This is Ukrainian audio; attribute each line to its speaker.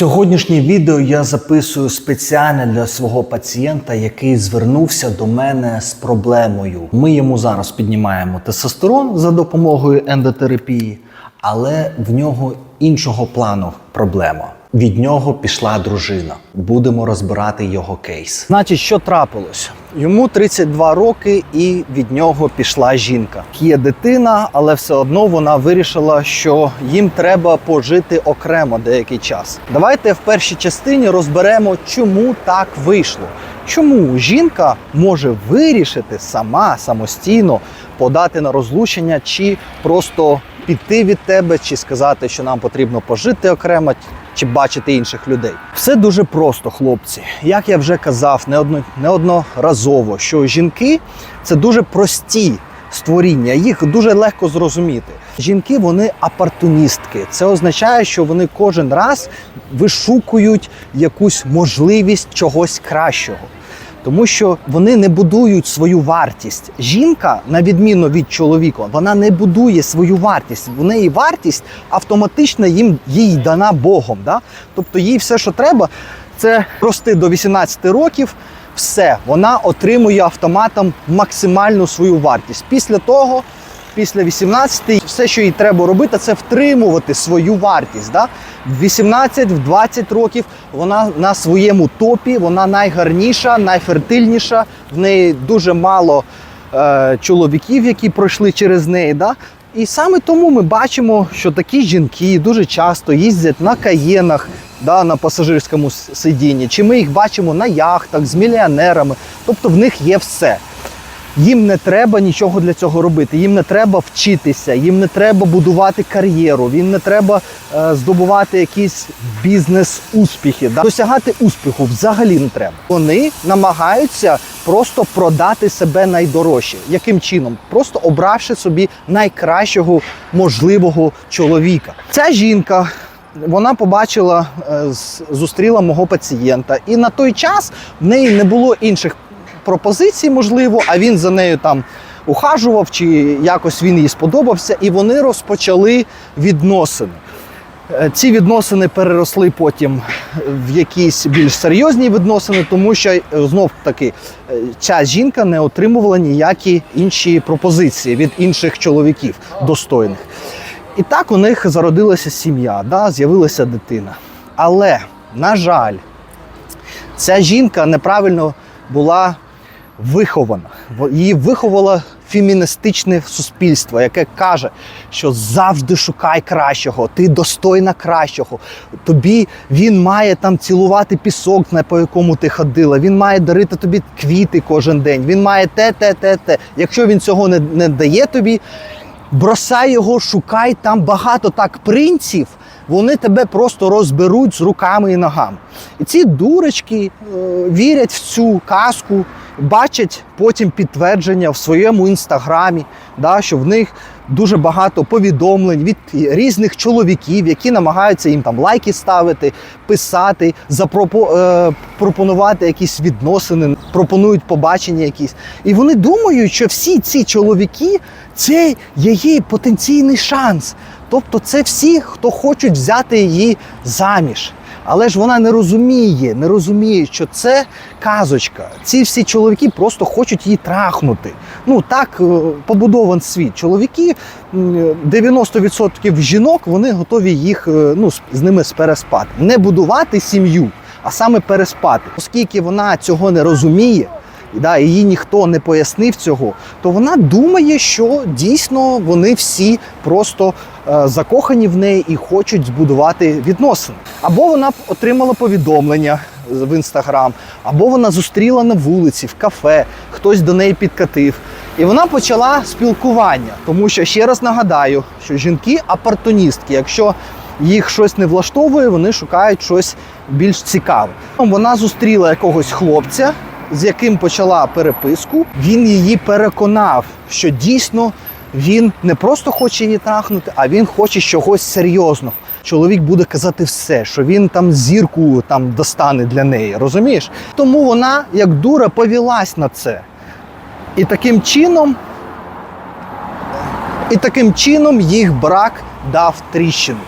Speaker 1: Сьогоднішнє відео я записую спеціально для свого пацієнта, який звернувся до мене з проблемою. Ми йому зараз піднімаємо тестостерон за допомогою ендотерапії, але в нього іншого плану проблема. Від нього пішла дружина. Будемо розбирати його кейс. Значить, що трапилось? Йому 32 роки, і від нього пішла жінка. Є дитина, але все одно вона вирішила, що їм треба пожити окремо деякий час. Давайте в першій частині розберемо, чому так вийшло. Чому жінка може вирішити сама самостійно подати на розлучення, чи просто піти від тебе, чи сказати, що нам потрібно пожити окремо, чи бачити інших людей. Все дуже просто, хлопці. Як я вже казав неодно, неодноразово, що жінки це дуже прості створіння, їх дуже легко зрозуміти. Жінки вони апартуністки. Це означає, що вони кожен раз вишукують якусь можливість чогось кращого. Тому що вони не будують свою вартість. Жінка, на відміну від чоловіка, вона не будує свою вартість. В неї вартість автоматично їм їй дана Богом. Да? Тобто їй все, що треба, це рости до 18 років. Все, вона отримує автоматом максимальну свою вартість. Після того, після 18, все, що їй треба робити, це втримувати свою вартість. Да? В 18, в 20 років вона на своєму топі, вона найгарніша, найфертильніша. В неї дуже мало е, чоловіків, які пройшли через неї. Да? І саме тому ми бачимо, що такі жінки дуже часто їздять на каєнах, да, на пасажирському сидінні, чи ми їх бачимо на яхтах з мільйонерами. Тобто в них є все. Їм не треба нічого для цього робити. Їм не треба вчитися, їм не треба будувати кар'єру, їм не треба е, здобувати якісь бізнес-успіхи. Да? Досягати успіху взагалі не треба. Вони намагаються просто продати себе найдорожче. Яким чином? Просто обравши собі найкращого можливого чоловіка. Ця жінка. Вона побачила, е, зустріла мого пацієнта, і на той час в неї не було інших пропозицій, можливо, а він за нею там ухажував, чи якось він їй сподобався, і вони розпочали відносини. Е, Ці відносини переросли потім в якісь більш серйозні відносини, тому що е, знов таки е, ця жінка не отримувала ніякі інші пропозиції від інших чоловіків достойних. І так у них зародилася сім'я, да, з'явилася дитина. Але, на жаль, ця жінка неправильно була вихована. Її виховало феміністичне суспільство, яке каже, що завжди шукай кращого, ти достойна кращого. Тобі він має там цілувати пісок, по якому ти ходила. Він має дарити тобі квіти кожен день. Він має те, те, те, те. Якщо він цього не, не дає тобі, бросай його, шукай там багато так принців. Вони тебе просто розберуть з руками і ногами. І ці дурочки е, вірять в цю казку, бачать потім підтвердження в своєму інстаграмі, да, що в них дуже багато повідомлень від різних чоловіків, які намагаються їм там лайки ставити, писати, запропо, е, якісь відносини, пропонують побачення якісь. І вони думають, що всі ці чоловіки це її потенційний шанс. Тобто це всі, хто хочуть взяти її заміж. Але ж вона не розуміє, не розуміє, що це казочка. Ці всі чоловіки просто хочуть її трахнути. Ну так е, побудований світ. Чоловіки м, 90% жінок вони готові їх е, ну, з ними переспати. Не будувати сім'ю, а саме переспати. Оскільки вона цього не розуміє, і да, їй ніхто не пояснив цього, то вона думає, що дійсно вони всі просто е, закохані в неї і хочуть збудувати відносини. Або вона отримала повідомлення в інстаграм, або вона зустріла на вулиці, в кафе, хтось до неї підкатив. І вона почала спілкування, тому що ще раз нагадаю, що жінки апартоністки. Якщо їх щось не влаштовує, вони шукають щось більш цікаве. Вона зустріла якогось хлопця, з яким почала переписку. Він її переконав, що дійсно він не просто хоче її трахнути, а він хоче чогось серйозного. Чоловік буде казати все, що він там зірку там достане для неї, розумієш? Тому вона, як дура, повелась на це. І таким чином, і таким чином їх брак дав тріщину.